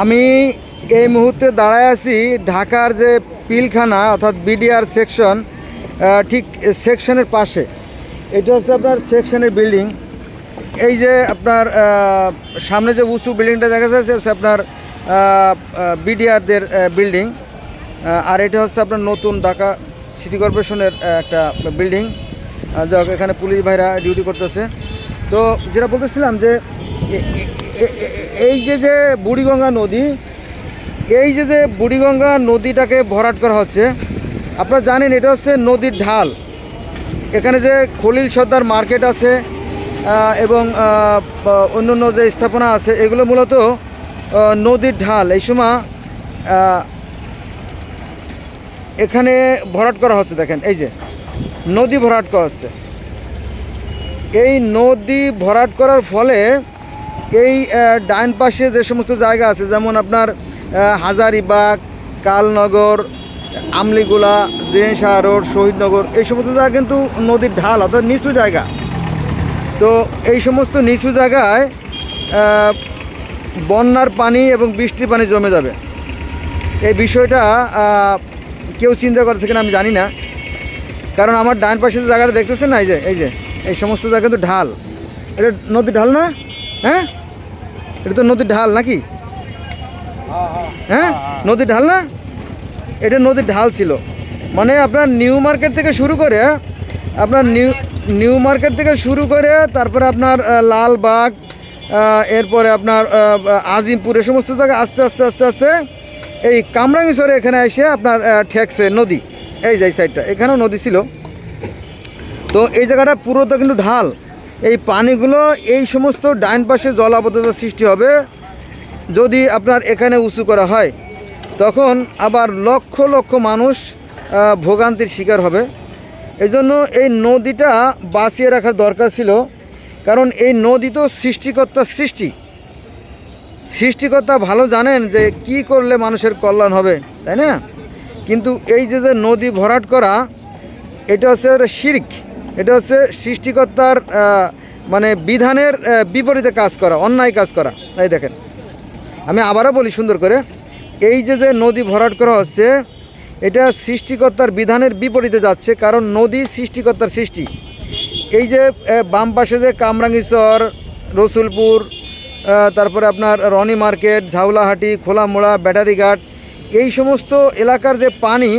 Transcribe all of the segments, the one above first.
আমি এই মুহূর্তে দাঁড়ায় আছি ঢাকার যে পিলখানা অর্থাৎ বিডিআর সেকশন ঠিক সেকশনের পাশে। এটা হচ্ছে আপনার সেকশনের বিল্ডিং। এই যে আপনার সামনে যে উঁচু বিল্ডিংটা দেখা যাচ্ছে হচ্ছে আপনার বিডিআরদের বিল্ডিং। আর এটা হচ্ছে আপনার নতুন ঢাকা সিটি কর্পোরেশনের একটা বিল্ডিং। যাক এখানে পুলিশ ভাইরা ডিউটি করতেছে। তো যেটা বলতেছিলাম যে এই যে যে বুড়িগঙ্গা নদী, এই যে যে বুড়িগঙ্গা নদীটাকে ভরাট করা হচ্ছে, আপনারা জানেন এটা হচ্ছে নদীর ঢাল। এখানে যে খলিল সর্দার মার্কেট আছে এবং অন্য অন্য যে স্থাপনা আছে, এগুলো মূলত নদীর ঢাল। এই সময় এখানে ভরাট করা হচ্ছে, দেখেন, এই যে, নদী ভরাট করা হচ্ছে। এই নদী ভরাট করার ফলে এই ডাইন পাশে যে সমস্ত জায়গা আছে, যেমন আপনার হাজারিবাগ, কালনগর, আমলিগুলা জেন শাহ রোড, শহীদনগর, এই সমস্ত জায়গা কিন্তু নদীর ঢাল, অর্থাৎ নিচু জায়গা। তো এই সমস্ত নিচু জায়গায় বন্যার পানি এবং বৃষ্টির পানি জমে যাবে। এই বিষয়টা কেউ চিন্তা করছে কিনা আমি জানি না। কারণ আমার ডান পাশে যে জায়গাটা দেখতেছেন না, এই যে এই যে, এই সমস্ত জায়গা কিন্তু ঢাল। এটা নদীর ঢাল না? হ্যাঁ? এটা তো নদীর ঢাল নাকি? হ্যাঁ? নদীর ঢাল না? এটা নদীর ঢাল ছিল। মানে আপনার নিউ মার্কেট থেকে শুরু করে, আপনার নিউ নিউ মার্কেট থেকে শুরু করে, তারপরে আপনার লালবাগ এরপরে আপনার আজিমপুর, এ সমস্ত জায়গায় আস্তে আস্তে আস্তে আস্তে এই কামরাঙ্গিসরে এখানে এসে আপনার ঠেকছে নদী। এই যে সাইডটা এখানেও নদী ছিল। তো এই জায়গাটা পুরোটা কিন্তু ঢাল। এই পানিগুলো এই সমস্ত ডাইন পাশে জলাবদ্ধতার সৃষ্টি হবে। যদি আপনার এখানে উঁচু করা হয়, তখন আবার লক্ষ লক্ষ মানুষ ভোগান্তির শিকার হবে। এই জন্য এই নদীটা বাঁচিয়ে রাখার দরকার ছিল। কারণ এই নদী তো সৃষ্টিকর্তার সৃষ্টি। সৃষ্টিকর্তা ভালো জানেন যে কি করলে মানুষের কল্যাণ হবে, তাই না? কিন্তু এই যে যে নদী ভরাট করা, এটা হচ্ছে শির্ক। এটা হচ্ছে সৃষ্টিকর্তার মানে বিধানের বিপরীতে কাজ করা, অন্যায় কাজ করা। তাই দেখেন। আমি আবারও বলি সুন্দর করে, এই যে যে নদী ভরাট করা হচ্ছে, এটা সৃষ্টিকর্তার বিধানের বিপরীতে যাচ্ছে, কারণ নদী সৃষ্টিকর্তার সৃষ্টি। এই যে বাম পাশে যে কামরাঙ্গীচর রসুলপুর তারপরে আপনার রনি মার্কেট, ঝাউলাহাটি, খোলামোড়া, ব্যাটারিঘাট, এই সমস্ত এলাকার যে পানি,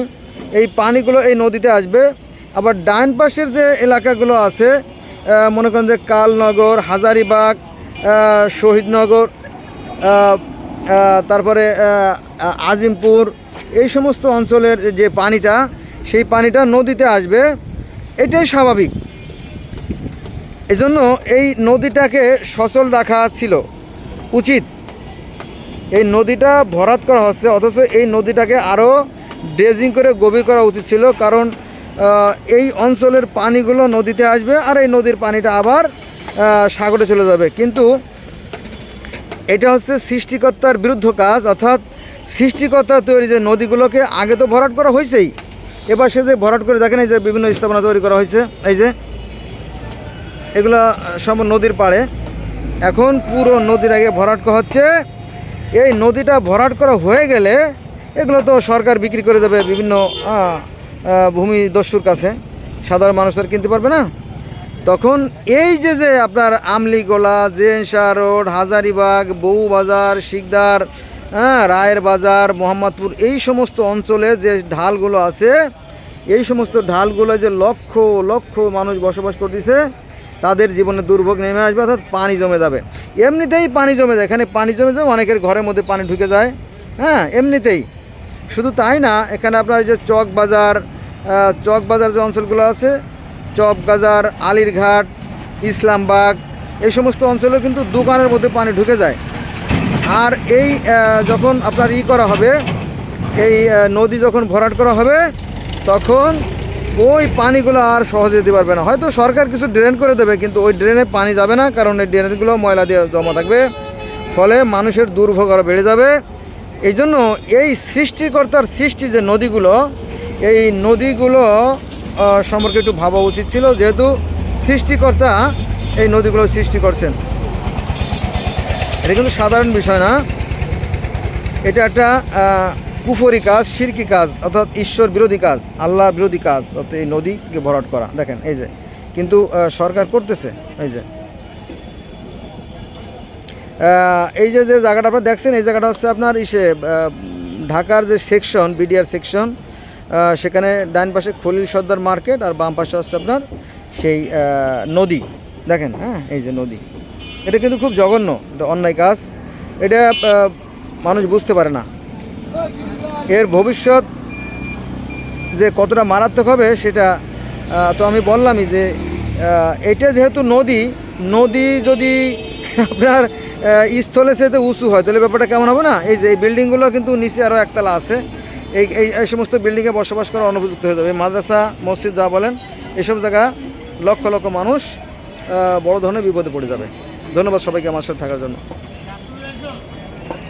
এই পানিগুলো এই নদীতে আসবে। আবার ডান পাশের যে এলাকাগুলো আছে মনে করেন যে কালনগর, হাজারিবাগ শহীদনগর তারপরে আজিমপুর, এই সমস্ত অঞ্চলের যে পানিটা, সেই পানিটা নদীতে আসবে, এটাই স্বাভাবিক। এজন্য এই নদীটাকে সচল রাখা ছিল, উচিত। এই নদীটা ভরাট করা হচ্ছে, অথচ এই নদীটাকে আরও ড্রেজিং করে গভীর করা উচিত ছিল, কারণ এই অঞ্চলের পানিগুলো নদীতে আসবে আর এই নদীর পানিটা আবার সাগরে চলে যাবে। কিন্তু এটা হচ্ছে সৃষ্টিকর্তার বিরুদ্ধ কাজ, অর্থাৎ সৃষ্টিকর্তা তৈরি যে নদীগুলোকে আগে তো ভরাট করা হয়েছেই। এবার সে যে ভরাট করে, দেখেন এই যে বিভিন্ন স্থাপনা তৈরি করা হয়েছে। এই যে, এগুলো সব নদীর পাড়ে। এখন পুরো নদীর আগে ভরাট করা হচ্ছে। এই নদীটা ভরাট করা হয়ে গেলে এগুলো তো সরকার বিক্রি করে দেবে বিভিন্ন ভূমি দস্যুর কাছে, সাধারণ মানুষ আর কিনতে পারবে না। তখন এই যে যে আপনার আমলিগোলা জেনশা রোড, হাজারিবাগ, বউবাজার, শিকদার হ্যাঁ রায়ের বাজার, মোহাম্মদপুর, এই সমস্ত অঞ্চলে যে ঢালগুলো আছে, এই সমস্ত ঢালগুলো যে লক্ষ লক্ষ মানুষ বসবাস করতেছে, তাদের জীবনে দুর্ভোগ নেমে আসবে, অর্থাৎ পানি জমে যাবে। এমনিতেই পানি জমে যায়। এখানে পানি জমে যায়, অনেকের ঘরের মধ্যে পানি ঢুকে যায়। হ্যাঁ এমনিতেই। শুধু তাই না, এখানে আপনার যে চক বাজার চক বাজার যে অঞ্চলগুলো আছে, চক বাজার, আলিরঘাট, ইসলামবাগ, এই সমস্ত অঞ্চলেও কিন্তু দোকানের মধ্যে পানি ঢুকে যায়। আর এই যখন আপনার ই করা হবে, এই নদী যখন ভরাট করা হবে, তখন ওই পানিগুলো আর সহজে দিতে পারবে না। হয়তো সরকার কিছু ড্রেন করে দেবে, কিন্তু ওই ড্রেনে পানি যাবে না, কারণ এই ড্রেনগুলো ময়লা দিয়ে জমা থাকবে। ফলে মানুষের দুর্ভোগ আরও বেড়ে যাবে। এই জন্য এই সৃষ্টিকর্তার সৃষ্টি যে নদীগুলো, এই নদীগুলো সম্পর্কে একটু ভাবা উচিত ছিল, যেহেতু সৃষ্টিকর্তা এই নদীগুলো সৃষ্টি করছেন। এটা কিন্তু সাধারণ বিষয় না। এটা একটা কুফরি কাজ শিরকি কাজ, অর্থাৎ ঈশ্বর বিরোধী কাজ আল্লাহ বিরোধী কাজ, অর্থাৎ এই নদীকে ভরাট করা। দেখেন, এই যে, কিন্তু সরকার করতেছে, এই যে এই যে যে জায়গাটা আপনারা দেখছেন, এই জায়গাটা হচ্ছে আপনার ইসে ঢাকার যে সেকশন বিডিআর সেকশন সেখানে ডান পাশে খলিল সর্দার মার্কেট আর বাম পাশে হচ্ছে আপনার সেই নদী। দেখেন হ্যাঁ এই যে নদী। এটা কিন্তু খুব জঘন্য অন্যায় কাজ। এটা মানুষ বুঝতে পারে না। এর ভবিষ্যৎ যে কতটা মারাত্মক হবে সেটা তো আমি বললামই যে এটা যেহেতু নদী নদী যদি আপনার স্থলে সেতে উঁচু হয়। তাহলে ব্যাপারটা কেমন হবে না? এই যে এই বিল্ডিংগুলো কিন্তু নিচে আরও একতলা আছে। এই এই সমস্ত বিল্ডিংয়ে বসবাস করা অনুপযুক্ত হয়ে যাবে। মাদ্রাসা, মসজিদ যা বলেন, এসব জায়গা লক্ষ লক্ষ মানুষ বড় ধরনের বিপদে পড়ে যাবে। ধন্যবাদ সবাইকে আমার সাথে থাকার জন্য।